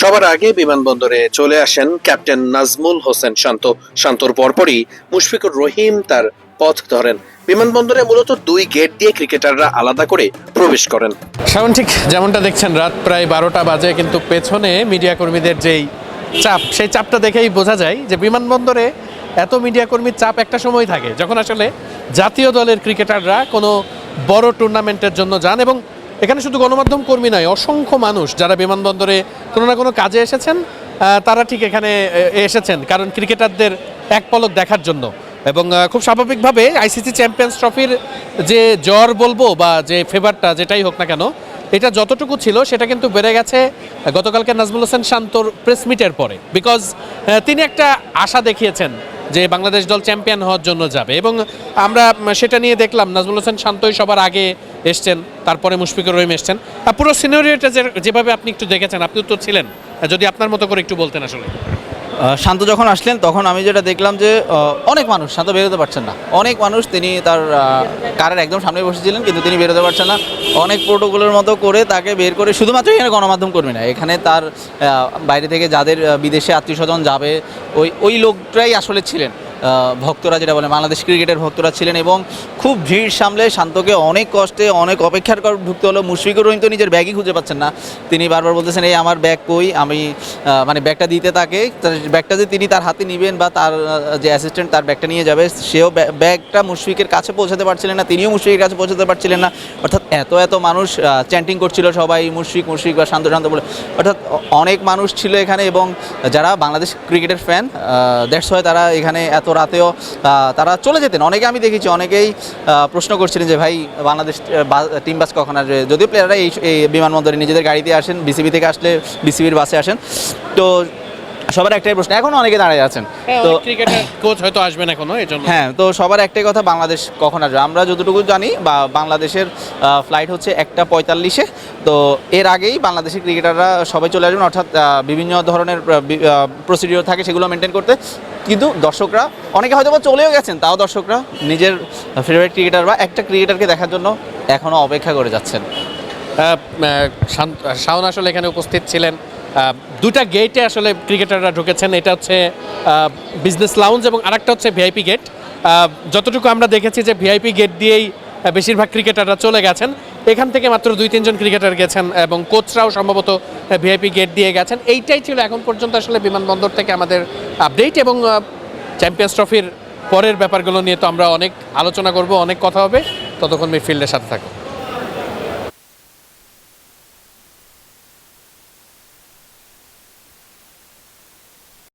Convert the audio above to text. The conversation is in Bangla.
সবার আগে বিমানবন্দরে চলে আসেন ক্যাপ্টেন নাজমুল হোসেন শান্ত। শান্তর পরপরই মুশফিকুর রহিম তার পথ ধরেন। বিমানবন্দরে মূলত দুই গেট দিয়ে ক্রিকেটাররা আলাদা করে প্রবেশ করেন। সামন ঠিক যেমনটা দেখছেন, রাত প্রায় বারোটা বাজে, কিন্তু পেছনে মিডিয়া কর্মীদের যেই চাপ, সেই চাপটা দেখেই বোঝা যায় যে বিমানবন্দরে এত মিডিয়া কর্মীর চাপ একটা সময় থাকে, যখন আসলে জাতীয় দলের ক্রিকেটাররা কোনো বড় টুর্নামেন্টের জন্য যান এবং এখানে শুধু গণমাধ্যম কর্মী নয়, অসংখ্য মানুষ যারা বিমানবন্দরে কোনো না কোনো কাজে এসেছেন তারা ঠিক এখানে এসেছেন, কারণ ক্রিকেটারদের এক পলক দেখার জন্য। এবং খুব স্বাভাবিকভাবে আইসিসি চ্যাম্পিয়ন্স ট্রফির যে জ্বর বলব বা যে ফেভারটা যেটাই হোক না কেন, এটা যতটুকু ছিল সেটা কিন্তু বেড়ে গেছে। গতকালকে নাজমুল হোসেন শান্তর প্রেস মিটের পরে। বিকজ তিনি একটা আশা দেখিয়েছেন যে বাংলাদেশ দল চ্যাম্পিয়ন হওয়ার জন্য যাবে। এবং আমরা সেটা নিয়ে দেখলাম, নাজমুল হোসেন শান্তই সবার আগে এসছেন, তারপরে মুশফিকুর রহিম এসছেন। আর পুরো সিনিয়রিটা যেভাবে আপনি একটু দেখেছেন আপনি তো ছিলেন। যদি আপনার মতো করে একটু বলতেন আসলে। শান্ত যখন আসলেন, তখন আমি যেটা দেখলাম যে অনেক মানুষ শান্ত বেরোতে পারছেন না। অনেক মানুষ তিনি তার কারের একদম সামনে বসেছিলেন, কিন্তু তিনি বেরোতে পারছেন না। অনেক প্রোটোকলের মতো করে তাকে বের করে শুধুমাত্র এখানে গণমাধ্যম কর্মী না, এখানে তার বাইরে থেকে যাদের বিদেশে আত্মীয় স্বজন যাবে, ওই ওই লোকটাই আসলে ছিলেন। ভক্তরা যেটা বলে, বাংলাদেশ ক্রিকেটের ভক্তরা ছিলেন এবং খুব ভিড় সামলে শান্তকে অনেক কষ্টে, অনেক অপেক্ষার কর, ঢুকতে হলো। মুশফিকুর রহিম তো নিজের ব্যাগই খুঁজে পাচ্ছেন না। তিনি বারবার বলতেছেন, এই আমার ব্যাগ কই? আমি মানে ব্যাগটা দিতে তাকে। ব্যাগটা যে তিনি তার হাতে নেবেন বা তার যে অ্যাসিস্ট্যান্ট তার ব্যাগটা নিয়ে যাবে, সেও ব্যাগ- ব্যাগটা মুশফিকের কাছে পৌঁছাতে পারছিলেন না। তিনিও মুশফিকের কাছে পৌঁছাতে পারছিলেন না। অর্থাৎ এত এত মানুষ চ্যান্টিং করছিল সবাই, মুশফিক মুশফিক বা শান্ত শান্ত বলে। অর্থাৎ অনেক মানুষ ছিল এখানে এবং যারা বাংলাদেশ ক্রিকেটের ফ্যান দ্যাটস হয় তারা এখানে এত রাতেও তারা চলে যেতেন। অনেকে আমি দেখেছি, অনেকেই প্রশ্ন করছিলেন যে, ভাই, বাংলাদেশ টিম বাস কখন আসবে? যদিও প্লেয়াররা এই বিমানবন্দরে নিজেদের গাড়িতে আসেন বিসিবি থেকে আসলে বিসিবির বাসে আসেন। তো সবার একটাই প্রশ্ন এখনও অনেকে দাঁড়িয়ে আছেন। তো ক্রিকেটের কোচ হয়তো আসবেন এখনও এই জন্য হ্যাঁ তো সবার একটাই কথা বাংলাদেশ কখন আসবে? আমরা যতটুকু জানি বা বাংলাদেশের ফ্লাইট হচ্ছে একটা পঁয়তাল্লিশে। তো এর আগেই বাংলাদেশের ক্রিকেটাররা সবাই চলে আসবেন অর্থাৎ বিভিন্ন ধরনের প্রসিডিওর থাকে সেগুলো মেনটেন করতে। কিন্তু দর্শকরা অনেকে হয়তো বা চলেও গেছেন তাও দর্শকরা নিজের ফেভারিট ক্রিকেটার বা একটা ক্রিকেটারকে দেখার জন্য এখনও অপেক্ষা করে যাচ্ছেন। শাওন আসলে এখানে উপস্থিত ছিলেন। দুটা গেটে আসলে ক্রিকেটাররা ঢুকেছেন। এটা হচ্ছে বিজনেস লাউঞ্জ এবং আরেকটা হচ্ছে ভিআইপি গেট যতটুকু আমরা দেখেছি যে ভিআইপি গেট দিয়েই বেশিরভাগ ক্রিকেটাররা চলে গেছেন। এখান থেকে মাত্র দুই তিনজন ক্রিকেটার গেছেন এবং কোচরাও সম্ভবত ভিআইপি গেট দিয়ে গেছেন। এইটাই ছিল এখন পর্যন্ত আসলে বিমানবন্দর থেকে আমাদের আপডেট এবং চ্যাম্পিয়ন্স ট্রফির পরের ব্যাপারগুলো নিয়ে তো আমরা অনেক আলোচনা করব, অনেক কথা হবে। ততক্ষণ মিডফিল্ডের সাথে থাকো